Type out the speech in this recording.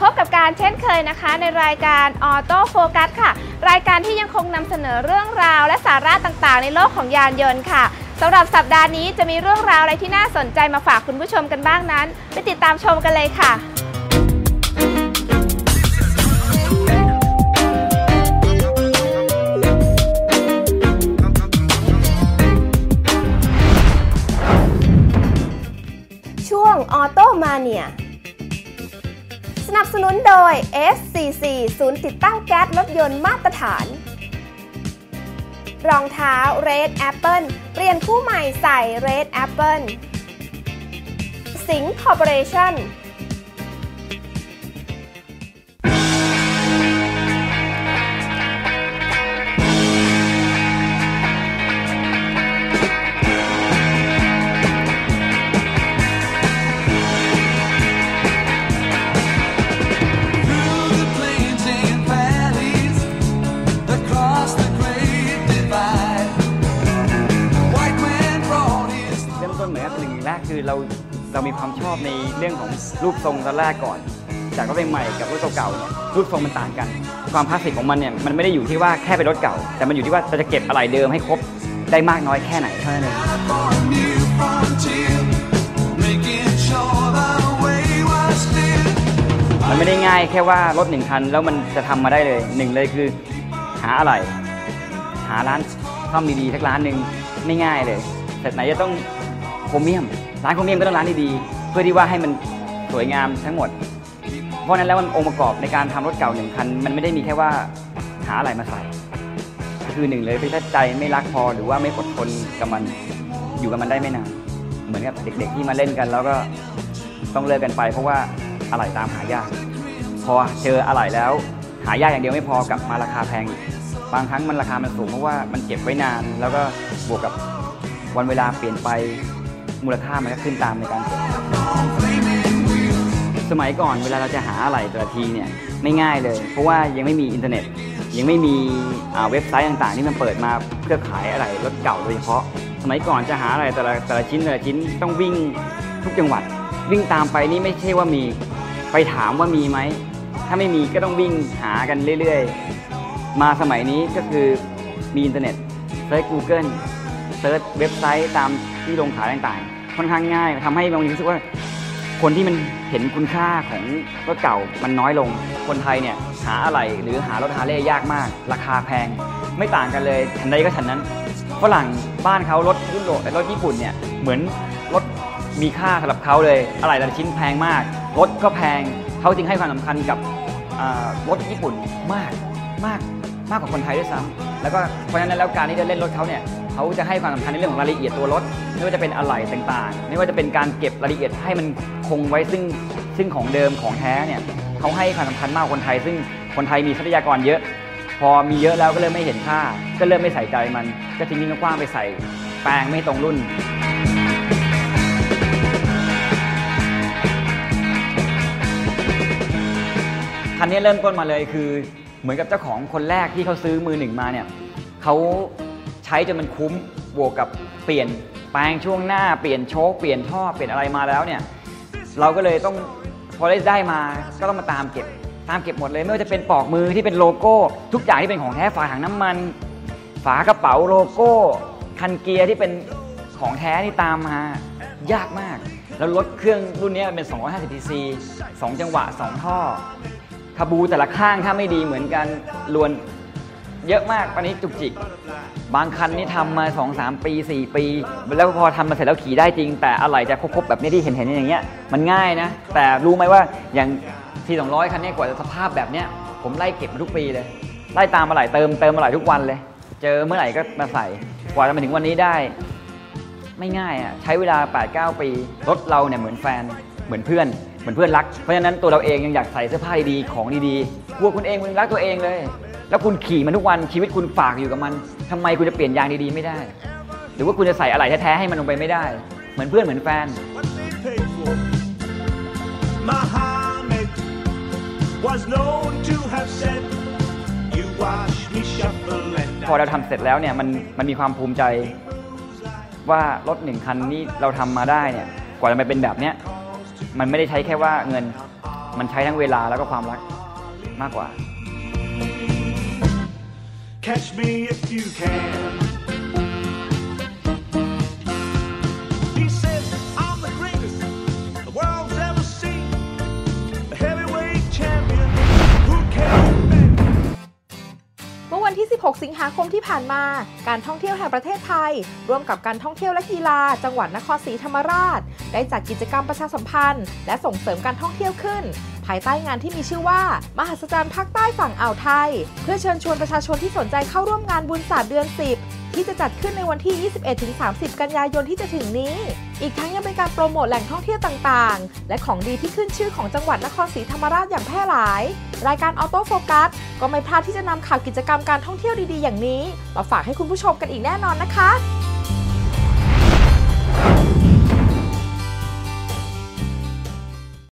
พบการเช่นเคยนะคะ ในรายการออโต้โฟกัสค่ะ รายการที่ยังคงนำเสนอเรื่องราว และสาระต่างๆ ในโลกของยานยนต์ค่ะสำหรับสัปดาห์นี้จะมีเรื่องราวอะไรที่น่าสนใจมาฝากคุณผู้ชมกันบ้างนั้น ไปติดตามชมกันเลยค่ะ SCC ศูนย์ติดตั้งแก๊สรถยนต์มาตรฐาน รองเท้า Red Apple เปลี่ยนคู่ใหม่ใส่ Red Apple สิงห์คอร์ปอเรชั่น เหมือนกับสิ่งแรกคือเราเรามีความชอบในเรื่องของรูปทรงตอนแรกก่อน จากรถใหม่กับรถเก่าๆเนี่ยรูปทรงมันต่างกัน ความคลาสสิกของมันเนี่ยมันไม่ได้อยู่ที่ว่าแค่เป็นรถเก่า แต่มันอยู่ที่ว่าเราจะเก็บอะไรเดิมให้ครบได้มากน้อยแค่ไหนเท่านั้นเองมันไม่ได้ง่ายแค่ว่ารถหนึ่งคันแล้วมันจะทำมาได้เลยหนึ่งเลยคือ หาอะไร หาร้านซ่อมดีๆสักร้านหนึ่งไม่ง่ายเลยแต่ไหนจะต้อง โครเมียม ร้านโครเมียมก็ต้องร้านดีๆเพื่อที่ว่าให้มันสวยงามทั้งหมด เพราะนั้นแล้วมันองค์ประกอบในการทำรถเก่าหนึ่งคัน มันไม่ได้มีแค่ว่าหาอะไรมาใส่คือหนึ่งเลยถ้าใจไม่รักพอหรือว่าไม่อดทนกับมันอยู่กับมันได้ไม่นานเหมือนกับเด็ก ๆ ที่มาเล่นกัน แล้วก็ต้องเลิกกันไป เพราะว่าอะไรตามหายาก พอเจออะไรแล้ว หายากอย่างเดียวไม่พอกลับมาราคาแพงอีกบางครั้งมันราคามันสูงเพราะว่ามันเก็บไว้นาน แล้วก็บวกกับวันเวลาเปลี่ยนไป มูลค่ามันก็ขึ้นตามในการเก็บสมัยก่อนเวลาเราจะหาอะไรแต่ละทีเนี่ยไม่ง่ายเลย เพราะว่ายังไม่มีอินเทอร์เน็ต ยังไม่มีเว็บไซต์ต่างๆ ที่มันเปิดมาเพื่อขายอะไรรถเก่าโดยเฉพาะ สมัยก่อนจะหาอะไรแต่ละแต่ละชิ้นแต่ละชิ้นต้องวิ่งทุกจังหวัด วิ่งตามไปนี่ไม่ใช่ว่ามีไปถามว่ามีไหมถ้าไม่มีก็ต้องวิ่งหากันเรื่อยๆ มาสมัยนี้ก็คือมีอินเทอร์เน็ตเซิร์ช Google เซิร์ชเว็บไซต์ตามที่ลงขายต่างๆ ค่อนข้างง่ายทำให้บางทีรู้สึกว่า คนที่มันเห็นคุณค่าของรถเก่ามันน้อยลง คนไทยเนี่ยหาอะไรหรือหารถฮาร์เลย์ยากมาก ราคาแพงไม่ต่างกันเลยทันใดก็ฉันนั้นฝรั่งบ้านเขารถยุโรปรถญี่ปุ่นเนี่ยเหมือนรถมีค่าสำหรับเขาเลยอะไรแต่ละชิ้นแพงมาก รถก็แพงเขาจึงให้ความสำคัญกับรถญี่ปุ่นมากมากมากกว่าคนไทยด้วยซ้ำแล้วก็เพราะฉะนั้นแล้วการที่จะเล่นรถเขาเนี่ย เขาจะให้ความสำคัญในเรื่องของรายละเอียดตัวรถ ไม่ว่าจะเป็นอะไหล่ต่างๆ ไม่ว่าจะเป็นการเก็บรายละเอียดให้มันคงไว้ซึ่งซึ่งของเดิมของแท้เนี่ยเขาให้ความสำคัญมากคนไทย ซึ่งคนไทยมีทรัพยากรเยอะ พอมีเยอะแล้วก็เริ่มไม่เห็นค่า ก็เริ่มไม่ใส่ใจมัน ก็ทิ้งทิ้งกว้างๆไปใส่แปลงไม่ตรงรุ่นคันนี้เริ่มต้นมาเลยคือ เหมือนกับเจ้าของคนแรกที่เขาซื้อมือหนึ่งมาเนี่ยเขา ช้จนมันคุ้มบวกกับเปลี่ยนแปลงช่วงหน้าเปลี่ยนโชคเปลี่ยนท่อเปลี่ยนอะไรมาแล้วเนี่ยเราก็เลยต้องพอได้ได้มาก็ต้องมาตามเก็บ ตามเก็บหมดเลยไม่ว่าจะเป็นปลอกมือที่เป็นโลโก้ ทุกอย่างที่เป็นของแท้ฝาถังน้ำมัน ฝากระเป๋าโลโก้ คันเกียร์ที่เป็นของแท้ที่ตามมายากมาก แล้วรถเครื่องรุ่นนี้เป็น 250 cc 2 จังหวะ 2 ท่อคาบูแต่ละข้างถ้าไม่ดีเหมือนกันลวน เยอะมากตอนนี้จุกจิก บางคันนี่ทำมา 2 3 ปี 4 ปี แล้วพอทำมาเสร็จแล้วขี่ได้จริง แต่อะไรจะครบๆแบบนี้ที่เห็นเห็นๆอย่างเงี้ยมันง่ายนะ แต่รู้ไหมว่าอย่างที200คันนี้กว่าจะสภาพแบบเนี้ยผมไล่เก็บมาทุกปีเลย ไล่ตามมาไหลเติมเติมมาไหลทุกวันเลย เจอเมื่อไหร่ก็มาใส่กว่าจะมาถึงวันนี้ได้ ไม่ง่ายอะใช้เวลา 8-9 ปีรถเราเนี่ยเหมือนแฟนเหมือนเพื่อนเหมือนเพื่อนรัก เพราะฉะนั้นตัวเราเองยังอยากใส่เสื้อผ้าดีๆ ของดีๆกลัวคุณเองคุณรักตัวเองเลย แล้วคุณขี่มันทุกวันชีวิตคุณฝากอยู่กับมันทำไมคุณจะเปลี่ยนยางดีๆไม่ได้ หรือว่าคุณจะใส่อะไรแท้ๆให้มันลงไปไม่ได้ เหมือนเพื่อนเหมือนแฟน what they paid for. Muhammad was known to have said, You watch me shuffle and พอเราทำเสร็จแล้วเนี่ยมันมันมีความภูมิใจ ว่ารถหนึ่งคันนี้เราทำมาได้เนี่ยกว่าจะมาเป็นแบบเนี้ยมันไม่ได้ใช้แค่ว่าเงินมันใช้ทั้งเวลาแล้วก็ความรักมากกว่า Catch me if you can. He says I'm the greatest the world's ever seen. A heavyweight champion who can bend. เมื่อวันที่ 16 สิงหาคมที่ผ่านมา การท่องเที่ยวแห่งประเทศไทย ร่วมกับการท่องเที่ยวและกีฬา จังหวัดนครศรีธรรมราช ได้จัดกิจกรรมประชาสัมพันธ์ และส่งเสริมการท่องเที่ยวขึ้นภายใต้งานที่มีชื่อว่า มหัศจรรย์ภาคใต้ฝั่งอ่าวไทย เพื่อเชิญชวนประชาชนที่สนใจเข้าร่วมงานบุญศาสตร์เดือน 10 ที่จะจัดขึ้นในวันที่ 21-30 กันยายนที่จะถึงนี้ อีกทั้งยังเป็นการโปรโมทแหล่งท่องเที่ยวต่างๆ และของดีที่ขึ้นชื่อของจังหวัดนครศรีธรรมราชอย่างแพร่หลาย รายการออโต้โฟกัสก็ไม่พลาดที่จะนำข่าวกิจกรรมการท่องเที่ยวดีๆ อย่างนี้ มาฝากให้คุณผู้ชมกันอีกแน่นอนนะคะ